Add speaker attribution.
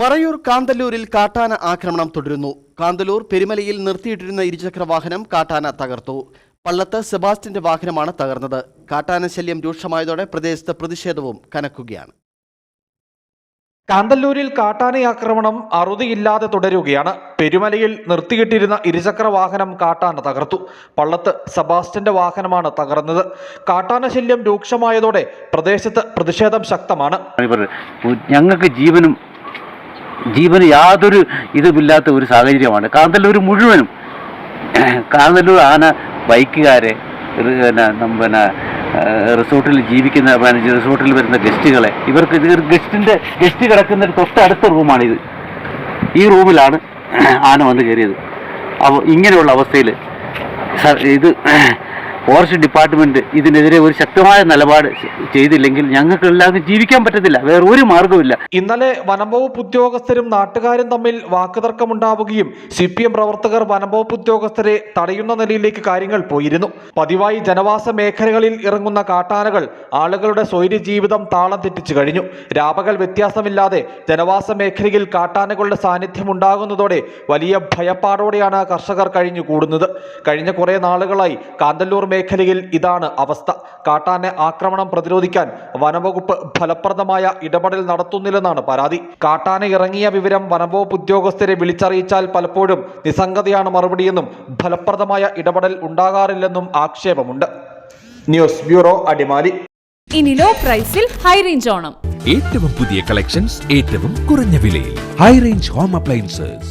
Speaker 1: മറയൂർ കാന്തല്ലൂരിൽ കാട്ടാന ആക്രമണം തുടരുന്നു. കാന്തല്ലൂർ പെരുമലയിൽ നിർത്തിയിട്ടിരുന്ന ഇരുചക്ര വാഹനം കാട്ടാന തകർത്തു. പള്ളത്ത് സെബാസ്റ്റിന്റെ വാഹനമാണ് തകർന്നത്. കാട്ടാന ശല്യം രൂക്ഷമായതോടെ പ്രദേശത്ത് പ്രതിഷേധവും കനക്കുകയാണ്.
Speaker 2: കാന്തല്ലൂരിൽ കാട്ടാന ആക്രമണം അറുതിയില്ലാതെ തുടരുകയാണ്. പെരുമലയിൽ നിർത്തിയിട്ടിരുന്ന ഇരുചക്ര വാഹനം കാട്ടാന തകർത്തു. പള്ളത്ത് സെബാസ്റ്റ്യന്റെ വാഹനമാണ് തകർന്നത്. കാട്ടാന ശല്യം രൂക്ഷമായതോടെ പ്രദേശത്ത് പ്രതിഷേധം ശക്തമാണ്.
Speaker 3: ഞങ്ങൾക്ക് ജീവനും ജീവന് യാതൊരു ഇതുമില്ലാത്ത ഒരു സാഹചര്യമാണ്. കാന്തല്ലൂർ മുഴുവനും കാന്തല്ലൂർ ആന ബൈക്കുകാരെ പിന്നെ പിന്നെ റിസോർട്ടിൽ ജീവിക്കുന്ന മാനേജർ റിസോർട്ടിൽ വരുന്ന ഗസ്റ്റുകളെ ഇവർക്ക് ഇത് ഗസ്റ്റിന്റെ ഗസ്റ്റ് കിടക്കുന്ന തൊട്ടടുത്ത റൂമാണിത്. ഈ റൂമിലാണ് ആന വന്ന് കയറിയത്. അപ്പോൾ ഇങ്ങനെയുള്ള അവസ്ഥയിൽ ഇത് ഫോറസ്റ്റ് ഡിപ്പാർട്ട്മെന്റ് ഇതിനെതിരെ ഒരു ശക്തമായ നിലപാട് ചെയ്തില്ലെങ്കിൽ ഞങ്ങൾക്ക് എല്ലാവർക്കും ജീവിക്കാൻ പറ്റത്തില്ല. വേറെ ഒരു മാർഗവുമില്ല
Speaker 2: ഇന്നലെ വനംവകുപ്പ് ഉദ്യോഗസ്ഥരും നാട്ടുകാരും തമ്മിൽ വാക്കുതർക്കമുണ്ടാവുകയും സി പി എം പ്രവർത്തകർ വനംവകുപ്പ് ഉദ്യോഗസ്ഥരെ തടയുന്ന നിലയിലേക്ക് കാര്യങ്ങൾ പോയിരുന്നു. പതിവായി ജനവാസ മേഖലകളിൽ ഇറങ്ങുന്ന കാട്ടാനകൾ ആളുകളുടെ സ്വൈര്യ ജീവിതം താളം തെറ്റിച്ചു കഴിഞ്ഞു. രാപകൽ വ്യത്യാസമില്ലാതെ ജനവാസ മേഖലയിൽ കാട്ടാനകളുടെ സാന്നിധ്യം ഉണ്ടാകുന്നതോടെ വലിയ ഭയപ്പാടോടെയാണ് കർഷകർ കഴിഞ്ഞു കൂടുന്നത് കഴിഞ്ഞ കുറെ നാളുകളായി കാന്തല്ലൂർ മേഖലയിൽ ഇതാണ് അവസ്ഥ. കാട്ടാന ആക്രമണം പ്രതിരോധിക്കാൻ വനംവകുപ്പ് ഫലപ്രദമായ ഇടപെടൽ നടത്തുന്നില്ലെന്നാണ് പരാതി. കാട്ടാന ഇറങ്ങിയ വിവരം വനംവകുപ്പ് ഉദ്യോഗസ്ഥരെ വിളിച്ചറിയിച്ചാൽ പലപ്പോഴും നിസ്സംഗതയാണ് മറുപടിയെന്നും ഫലപ്രദമായ ഇടപെടൽ ഉണ്ടാകാറില്ലെന്നും ആക്ഷേപമുണ്ട്. News bureau Adimali.
Speaker 4: ഇനി ലോ പ്രൈസിൽ ഹൈ റേഞ്ച് ഓണം.
Speaker 5: ഏറ്റവും പുതിയ കളക്ഷൻസ് ഏറ്റവും കുറഞ്ഞ വിലയിൽ. High range home appliances.